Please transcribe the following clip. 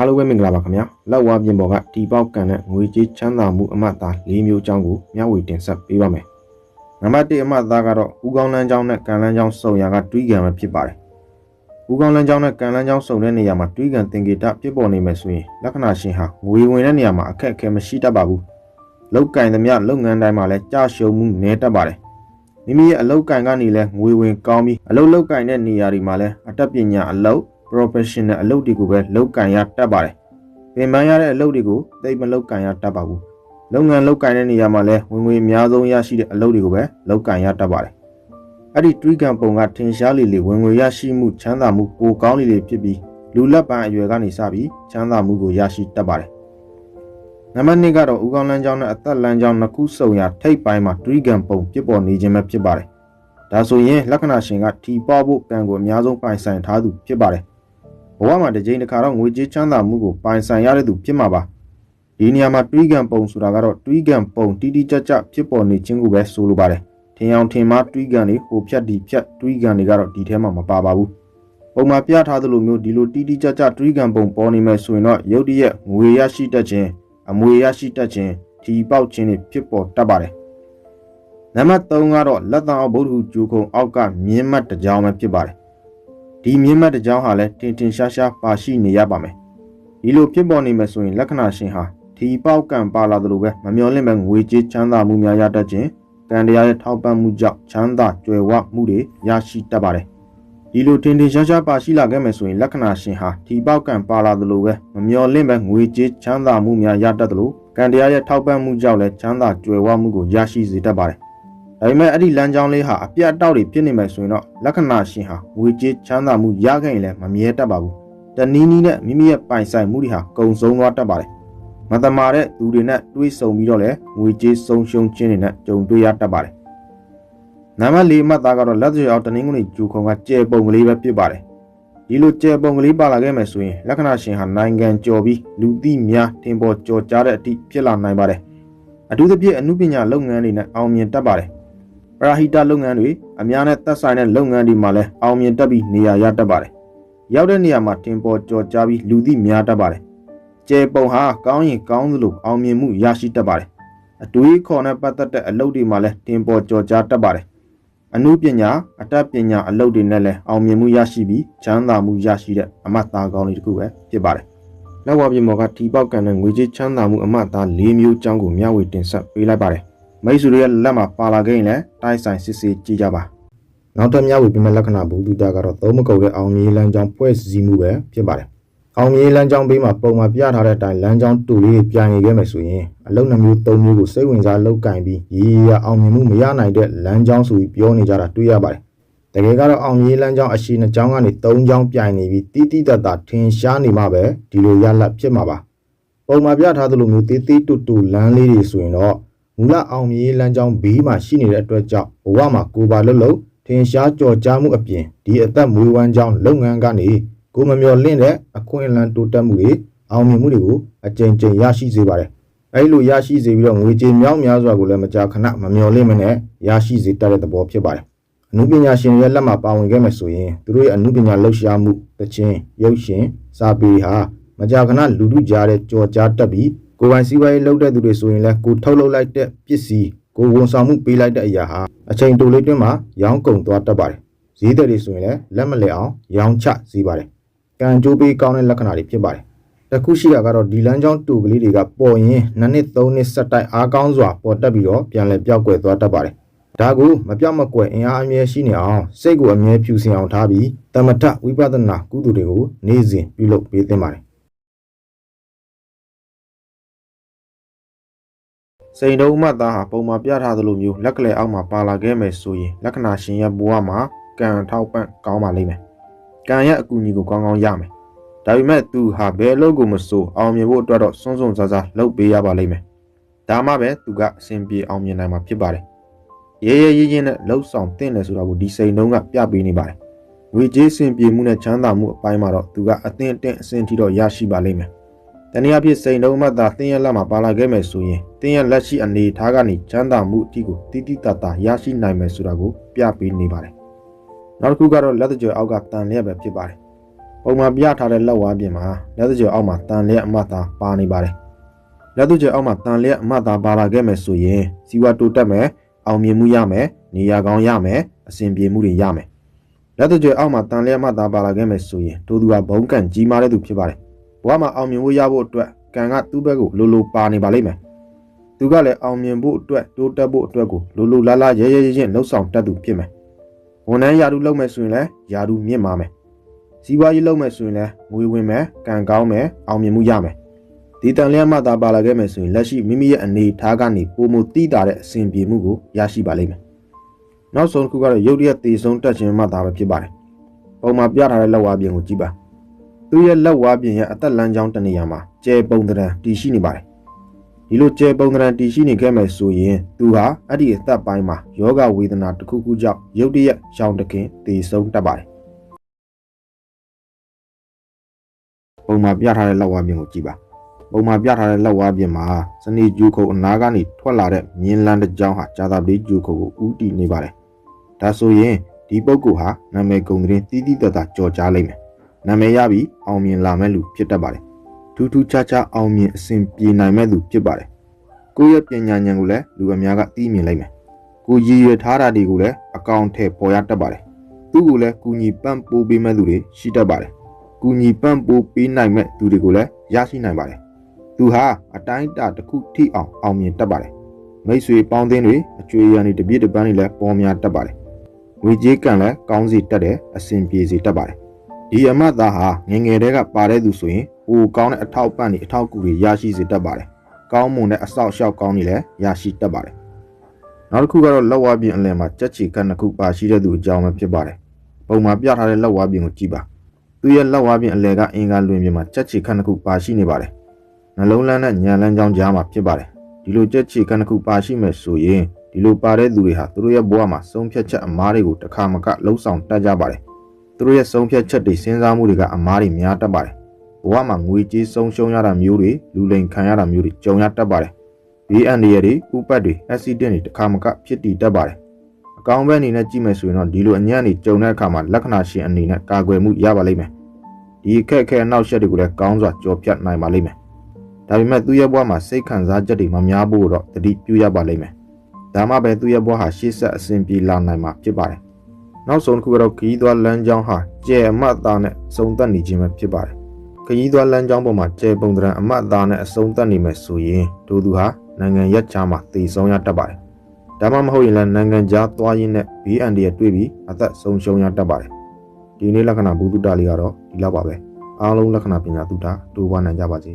အားလုံးပဲမင်္ဂလာပါခင်ဗျာလက်ဝါပြင်ပေါ်ကတီပေါက်ကန်တဲ့ငွေကြေးချမ်းသာမှုအမှတ်အသား၄မျိုးအကြောင်းကိုမျှဝေတင်ဆက်ပေးပါမယ်နံပါတ်1အမှတ်အသားကတော့ဦးကောင်းလန်းကျောင်းနဲ့ကန်လန်းကျောင်းစုံရာကတွေးကံပဲဖြစ်ပါတယ်ဦးကောင်းလန်းကျောင်းနဲ့ကန်လန်းကျောင်းစုံတဲ့နေရာမှာတွေးကံသင်္ကေတဖြစ်ပေါ်နေမယ်ဆိုရင်လက္ခဏာရှင်ဟာငွေဝင်တဲ့နေရာမှာအခက်အခဲမရှိတတ်ပါဘူးလောက်ကင်သမျှလုပ်ငန်းတိုင်းမှာလည်းကြာရှုံမှုနည်းတတ်ပါတယ်မိမိရဲ့အလောက်ကင်ကနေလည်းငွေဝင်ကောင်းပြီးအလုပ်လောက်ကင်တဲ့နေရာတွေမှာလည်းအတတ်ပညာအလုပ် professional အလုပ်တွေကိုပဲလောက်ကင်ရတတ်ပါတယ်ပင်ပန်းရတဲ့အလုပ်တွေကိုသိပ်မလောက်ကင်ရတတ်ပါဘူးလုပ်ငန်းလောက်ကင်တဲ့နေရာမှာလည်းဝင်ငွေအများဆုံးရရှိတဲ့အလုပ်တွေကိုပဲလောက်ကင်ရတတ်ပါတယ်အဲ့ဒီတွေးကံပုံကထင်ရှားလေလေဝင်ငွေရရှိမှုချမ်းသာမှုပိုကောင်းလေလေဖြစ်ပြီးလူလက်ပံအရွယ်ကနေစပြီးချမ်းသာမှုကိုရရှိတတ်ပါတယ်နံပါတ်2ကတော့ဦးကောင်းလန်းကျောင်းနဲ့အသက်လန်းကျောင်းနှစ်ခုစုံရာထိပ်ပိုင်းမှာတွေးကံပုံဖြစ်ပေါ်နေခြင်းပဲဖြစ်ပါတယ်ဒါဆိုရင်လက္ခဏာရှင်ကထီပေါဖို့ကံကိုအများဆုံးပိုင်ဆိုင်ထားသူဖြစ်ပါတယ် ဘဝမှာတစ်ကြိမ်တစ်ခါတော့ငွေကြေးချမ်းသာမှုကိုပိုင်ဆိုင်ရတဲ့သူဖြစ်မှာပါဒီနေရာမှာတွေးကံပုံဆိုတာကတော့တွေးကံပုံတိတိကျကျဖြစ်ပေါ်နေခြင်းကိုပဲဆိုလိုပါတယ်ထင်အောင်ထင်မှားတွေးကံတွေဟိုဖြတ်ဒီဖြတ်တွေးကံတွေကတော့ဒီထဲမှာမပါပါဘူးပုံမှာပြထားသလိုမျိုးဒီလိုတိတိကျကျတွေးကံပုံပေါ်နေမယ်ဆိုရင်တော့ရုတ်တရက်ငွေရရှိတတ်ခြင်းအမွေရရှိတတ်ခြင်းဒီပေါက်ခြင်းတွေဖြစ်ပေါ်တတ်ပါတယ်နံပါတ်3ကတော့လက်တံအောင်ဗုဒ္ဓဟူကျူခုံအောက်ကမြင်းမတ်တစ်ကြောင်ပဲဖြစ်ပါတယ် ဒီမြင်းမတ်တစ်ကြောင်ဟာလည်းတင်တင်ရှားရှားပါရှိနေရပါမယ်ဒီလိုဖြစ်ပေါ်နေမယ်ဆိုရင်လက္ခဏာရှင်ဟာဒီပေါက်ကံပါလာသလိုပဲမမျော်လင့်မဲ့ငွေကြေးချမ်းသာမှုများရတတ်ခြင်းကံတရားရဲ့ထောက်ပံ့မှုကြောင့်ချမ်းသာကြွယ်ဝမှုတွေရရှိတတ်ပါတယ်ဒီလိုတင်တင်ရှားရှားပါရှိလာခဲ့မယ်ဆိုရင်လက္ခဏာရှင်ဟာဒီပေါက်ကံပါလာသလိုပဲမမျော်လင့်မဲ့ငွေကြေးချမ်းသာမှုများရတတ်သလိုကံတရားရဲ့ထောက်ပံ့မှုကြောင့်လည်းချမ်းသာကြွယ်ဝမှုကိုရရှိစေတတ်ပါတယ် ဒါပေမဲ့အဲ့ဒီလမ်းကြောင်းလေးဟာအပြတ်အတောက်တွေဖြစ်နေမယ်ဆိုရင်တော့လက္ခဏာရှင်ဟာငွေကြေးချမ်းသာမှုရခဲ့ရင်လည်းမမြဲတတ်ပါဘူး။တနည်းနည်းနဲ့မိမိရဲ့ပိုင်ဆိုင်မှုတွေဟာကုံဆုံးသွားတတ်ပါတယ်။မတမာတဲ့သူတွေနဲ့တွေးဆုံပြီးတော့လည်းငွေကြေးဆုံးရှုံးခြင်းတွေနဲ့ကြုံတွေ့ရတတ်ပါတယ်။နံပါတ်၄မှတ်သားကတော့လက်စွပ်အောင်တနင်္ဂနွေဂျူခုံကကျဲပုံကလေးပဲဖြစ်ပါတယ်။ဒီလိုကျဲပုံကလေးပါလာခဲ့မယ်ဆိုရင်လက္ခဏာရှင်ဟာနိုင်ငံကျော်ပြီးလူသိများထင်ပေါ်ကျော်ကြားတဲ့အထိဖြစ်လာနိုင်ပါတယ်။အထူးသဖြင့်အမှုပညာလုပ်ငန်းတွေနဲ့အောင်မြင်တတ်ပါတယ်။ ပရာဟိတလုပ်ငန်းတွေအများနဲ့သက်ဆိုင်တဲ့လုပ်ငန်းတွေမှာလည်းအောင်မြင်တတ်ပြီးနေရာရတတ်ပါတယ်။ရောက်တဲ့နေရာမှာတင်ပေါ်ကြော်ကြားပြီးလူသိများတတ်ပါတယ်။ကျဲပုံဟာကောင်းရင်ကောင်းသလိုအောင်မြင်မှုရရှိတတ်ပါတယ်။အတွေးခေါ်နဲ့ပတ်သက်တဲ့အလုပ်တွေမှာလည်းတင်ပေါ်ကြော်ကြားတတ်ပါတယ်။အမှုပညာအတတ်ပညာအလုပ်တွေနဲ့လည်းအောင်မြင်မှုရရှိပြီးချမ်းသာမှုရရှိတဲ့အမတ်သားကောင်းလေးတစ်ခုပဲဖြစ်ပါတယ်။လက်ဝါပြင်ပေါ်ကထီပေါက်ကန်တဲ့ငွေကြေးချမ်းသာမှုအမတ်သား၄မျိုးအကြောင်းကိုမျှဝေတင်ဆက်ပေးလိုက်ပါတယ်။ မိတ်ဆွေတွေရဲ့လက်မှာပါလာခဲ့ရင်လည်းတိုက်ဆိုင်စစ်စစ်ကြည့်ကြပါနောက်ထပ်များဝေပြမဲ့လက္ခဏာဘူဒုတာကတော့သုံးမကုတ်တဲ့အောင်မြေလမ်းကြောင်းဖွဲ့စည်းမှုပဲဖြစ်ပါတယ်အောင်မြေလမ်းကြောင်းဘေးမှာပုံမှာပြထားတဲ့အတိုင်းလမ်းကြောင်းတူလေးပြန်ရခဲ့မယ်ဆိုရင်အလုံးနှမျိုးသုံးမျိုးကိုစိတ်ဝင်စားလောက်ကင်ပြီးရေရအောင်မြင်မှုမရနိုင်တဲ့လမ်းကြောင်းဆိုပြီးပြောနေကြတာတွေ့ရပါတယ်တကယ်ကတော့အောင်မြေလမ်းကြောင်းအရှိနှစ်ကြောင်းကနေသုံးကြောင်းပြိုင်နေပြီးတိတိတတ်တာထင်ရှားနေမှပဲဒီလိုရလတ်ဖြစ်မှာပါပုံမှာပြထားသလိုမျိုးတေးသေးတူတူလမ်းလေးတွေဆိုရင်တော့ မူလအောင်မြေလမ်းကြောင်းဘေးမှာရှိနေတဲ့အတွက်ကြောင့်ဘဝမှာကိုပါလှုပ်လှုပ်ထင်ရှားကြော်ကြားမှုအပြင်ဒီအသက်မွေးဝမ်းကြောင်းလုပ်ငန်းကနေကိုမမျော်လင့်တဲ့အခွင့်အလမ်းတိုးတက်မှုတွေအောင်မြင်မှုတွေကိုအကြိမ်ကြိမ်ရရှိစေပါတယ်။အဲဒီလိုရရှိစေပြီးတော့ငွေကြေးမြောက်များစွာကိုလည်းမကြာခဏမမျော်လင့်မနဲ့ရရှိစေတတ်တဲ့သဘောဖြစ်ပါတယ်။အမှုပညာရှင်ရဲ့လက်မှာပါဝင်ခဲ့မယ်ဆိုရင်သူတို့ရဲ့အမှုပညာလှုပ်ရှားမှုတခြင်းရုပ်ရှင်စာပေဟာမကြာခဏလူလူကြားတဲ့ကြော်ကြားတက်ပြီး ကိုယ်ပိုင်စီးပွားရေးလုပ်တဲ့သူတွေဆိုရင်လည်းကိုထုတ်လုပ်လိုက်တဲ့ပစ္စည်းကိုဝန်ဆောင်မှုပေးလိုက်တဲ့အရာဟာအချိန်တိုလေးတွင်းမှာရောင်းကုန်သွားတတ်ပါတယ်။ဈေးသည်တွေဆိုရင်လည်းလက်မလဲအောင်ရောင်းချစီးပါတယ်။ကံကြိုးပေးကောင်းတဲ့လက္ခဏာတွေဖြစ်ပါတယ်။တခုရှိတာကတော့ဒီလမ်းကြောင်းတူကလေးတွေကပေါ်ရင်နှစ်နှစ်သုံးနှစ်ဆက်တိုက်အားကောင်းစွာပေါ်တက်ပြီးတော့ပြန်လည်ပြောက်ကွယ်သွားတတ်ပါတယ်။ဒါကိုမပြောက်မကွယ်အင်အားအမြဲရှိနေအောင်စိတ်ကိုအမြဲဖြူစင်အောင်ထားပြီးတမထဝိပဿနာကုသိုလ်တွေကိုနေ့စဉ်ပြုလုပ်ပေးသင့်ပါတယ် စိန်တုံးမှတ်သားဟာပုံမှာပြထားသလိုမျိုးလက်ကလေးအောက်မှာပါလာခဲ့မယ်ဆိုရင်လက္ခဏာရှင်ရဲ့ဘဝမှာကံထောက်ပံ့ကောင်းပါလိမ့်မယ်။ကံရဲ့အကူအညီကိုကောင်းကောင်းရမယ်။ဒါပေမဲ့သူဟာဘယ်အလုပ်ကိုမစိုးအောင်မြင်ဖို့အတွက်တော့စွန်းစွန်းစားစားလုပ်ပေးရပါလိမ့်မယ်။ဒါမှပဲသူကအစဉ်ပြေအောင်မြင်နိုင်မှာဖြစ်ပါတယ်။ရဲရဲရင်းရင်းနဲ့လှုပ်ဆောင်တင်တယ်ဆိုတာကိုဒီစိန်တုံးကပြပေးနေပါတယ်။ငွေကြေးစင်ပြေမှုနဲ့ချမ်းသာမှုအပိုင်းမှာတော့သူကအသင့်အတင့်အစဉ်ထိတော့ရရှိပါလိမ့်မယ်။ တနည်းအားဖြင့်စိန်တုံးမှသာသင်ရဲ့လက်မှာပါလာခဲ့မယ်ဆိုရင်သင်ရဲ့လက်ရှိအနေထားကနေချမ်းသာမှုအထိကိုတိတိတတ်တာရရှိနိုင်မယ်ဆိုတာကိုပြပေးနေပါတယ်။နောက်တစ်ခုကတော့လက်တကြွအောက်ကတန်လျက်ပဲဖြစ်ပါတယ်။ပုံမှန်ပြထားတဲ့လက်ဝါးပြင်မှာလက်သူကျအောက်မှာတန်လျက်အမတ်သားပါနေပါတယ်လက်သူကျအောက်မှာတန်လျက်အမတ်သားပါလာခဲ့မယ်ဆိုရင်စီဝါတိုတက်မယ်အောင်မြင်မှုရမယ်နေရာကောင်းရမယ်အဆင်ပြေမှုတွေရမယ်လက်သူကျအောက်မှာတန်လျက်အမတ်သားပါလာခဲ့မယ်ဆိုရင်တို့သူကဘုံကန့်ကြီးမားတဲ့သူဖြစ်ပါတယ် ဘဝမှာအောင်မြင်ဖို့ရဖို့အတွက်ကံကသူ့ဘက်ကိုလိုလိုပါနေပါလိမ့်မယ်သူကလည်းအောင်မြင်ဖို့အတွက်တိုးတက်ဖို့အတွက်ကိုလိုလိုလားလားရဲရဲရဲရဲလှုပ်ဆောင်တတ်သူဖြစ်မယ်ဝန်ထမ်းယာတုလုပ်မယ်ဆိုရင်လည်းယာတုမြင့်မာမယ်စီးပွားရေးလုပ်မယ်ဆိုရင်လည်းငွေဝင်မယ်ကံကောင်းမယ်အောင်မြင်မှုရမယ်ဒီတန်လျက်မှသာပါလာခဲ့မယ်ဆိုရင်လက်ရှိမိမိရဲ့အနေထားကနေပုံမတိတာတဲ့အဆင်ပြေမှုကိုရရှိပါလိမ့်မယ်နောက်ဆုံးတစ်ခုကတော့ရုပ်တရက်တေဆုံးတက်ခြင်းမှသာပဲဖြစ်ပါတယ်ပုံမှာပြထားတဲ့လက်ဝါးပြင်ကိုကြည့်ပါ သူ့ရဲ့လက်ဝါးပြင်ရဲ့အသက်လမ်းကြောင်းတနေရာမှာကျဲပုံတရံတည်ရှိနေပါတယ်ဒီလိုကျဲပုံတရံတည်ရှိနေခဲ့မယ်ဆိုရင်သူဟာအဲ့ဒီအသက်ပိုင်းမှာယောဂဝေဒနာတစ်ခုခုကြောင့်ရုပ်တရက်ရှောင်တခင်တေဆုံးတတ်ပါတယ်ပုံမှာပြထားတဲ့လက်ဝါးပြင်ကိုကြည့်ပါပုံမှာပြထားတဲ့လက်ဝါးပြင်မှာစနေကျူခုံအနာကနေထွက်လာတဲ့မြင်းလန်းတစ်ကြောင်းဟာဂျာသာပလေးကျူခုံကိုဥတီနေပါတယ်ဒါဆိုရင်ဒီပုဂ္ဂိုလ်ဟာနာမည်ဂုံသတင်းတီးတီးတတ်တာကြော်ကြားလိမ့်မယ် နာမည်ရပြီးအောင်မြင်လာမဲ့လူဖြစ်တတ်ပါတယ်ထူးထူးခြားခြားအောင်မြင်အစဉ်ပြေနိုင်မဲ့သူဖြစ်ပါတယ်ကိုယ့်ရဲ့ပညာဉာဏ်ကိုလည်းလူအများကသိမြင်လိုက်မယ်ကိုရည်ရွယ်ထားတာတွေကိုလည်းအကောင့်ထဲပေါ်ရတတ်ပါတယ်သူ့ကိုလည်းကူညီပံ့ပိုးပေးမဲ့သူတွေရှိတတ်ပါတယ်ကူညီပံ့ပိုးပေးနိုင်မဲ့သူတွေကိုလည်းရရှိနိုင်ပါတယ်သူဟာအတိုင်းအတာတစ်ခုထိအောင်အောင်မြင်တတ်ပါတယ်မိတ်ဆွေပေါင်းသင်းတွေအကျွေးရန်တွေတပြည့်တပန်းတွေလည်းပေါ်များတတ်ပါတယ်ငွေကြေးကံလည်းကောင်းစီတတ်တယ်အဆင်ပြေစီတတ်ပါတယ် ဒီအမတ်သားဟာငငယ်တဲကပါတဲ့သူဆိုရင်ဟိုကောင်းတဲ့အထောက်ပံ့တွေအထောက်ကူတွေရရှိစေတတ်ပါတယ်ကောင်းမွန်တဲ့အဆောက်အအုံကောင်းတွေလည်းရရှိတတ်ပါတယ်နောက်တစ်ခုကတော့လက်ဝါးပြင်အလယ်မှာကြက်ချီကတ်နှစ်ခုပါရှိတဲ့သူအကြောင်းပဲဖြစ်ပါတယ်ပုံမှာပြထားတဲ့လက်ဝါးပြင်ကိုကြည့်ပါသူရဲ့လက်ဝါးပြင်အလယ်ကအင်္ဂါလွင်ပြင်မှာကြက်ချီကတ်နှစ်ခုပါရှိနေပါတယ်နှလုံးလန်းနဲ့ညံလန်းချောင်းကြားမှာဖြစ်ပါတယ်ဒီလိုကြက်ချီကတ်နှစ်ခုပါရှိမယ်ဆိုရင်ဒီလိုပါတဲ့သူတွေဟာသူတို့ရဲ့ဘဝမှာဆုံးဖြတ်ချက်အမားတွေကိုတစ်ခါမကလှုံ့ဆော်တတ်ကြပါတယ် သူတို့ရဲ့ဆုံးဖြတ်ချက်တွေစဉ်းစားမှုတွေကအမားတွေများတတ်ပါတယ်ဘဝမှာငွေကြေးဆုံးရှုံးရတာမျိုးတွေလူလိမ်ခံရတာမျိုးတွေကြုံရတတ်ပါတယ်ဘေးအန္တရာယ်တွေဥပတ်တွေအက်ဆီဒင့်တွေတစ်ခါမကဖြစ်တည်တတ်ပါတယ်အကောင်းဘက်အနေနဲ့ကြည့်မယ်ဆိုရင်တော့ဒီလိုအညံ့တွေကြုံတဲ့အခါမှာလက္ခဏာရှင်အနေနဲ့ကာကွယ်မှုရပါလိမ့်မယ်ဒီအခက်အခဲအနောက်ရှက်တွေကိုလည်းကောင်းစွာကြော်ဖြတ်နိုင်ပါလိမ့်မယ်ဒါပေမဲ့သူ့ရဲ့ဘဝမှာစိတ်ခံစားချက်တွေမများဖို့တော့တတိပြုရပါလိမ့်မယ်ဒါမှပဲသူ့ရဲ့ဘဝဟာရှေ့ဆက်အဆင်ပြေလာနိုင်မှာဖြစ်ပါတယ် နောက်ဆုံးတစ်ခုကတော့ခရီးသွားလမ်းကြောင်းဟာကျဲအမတ်သားနဲ့စုံသက်နေခြင်းပဲဖြစ်ပါတယ်ခရီးသွားလမ်းကြောင်းပေါ်မှာကျဲပုံတရံအမတ်သားနဲ့အစုံသက်နေမယ်ဆိုရင်ဒို့သူဟာနိုင်ငံရက်ချာမှာတည်ဆုံးရတတ်ပါတယ်ဒါမှမဟုတ်ရင်လည်းနိုင်ငံခြားသွားရင်းနဲ့ BND ရတွေ့ပြီးအသက်ဆုံးရှုံးရတတ်ပါတယ်ဒီနေ့လက္ခဏာဘုဒ္ဓတာလေးကတော့ဒီလောက်ပါပဲအားလုံးလက္ခဏာပညာတုဒ္ဓတိုးပွားနိုင်ကြပါစေ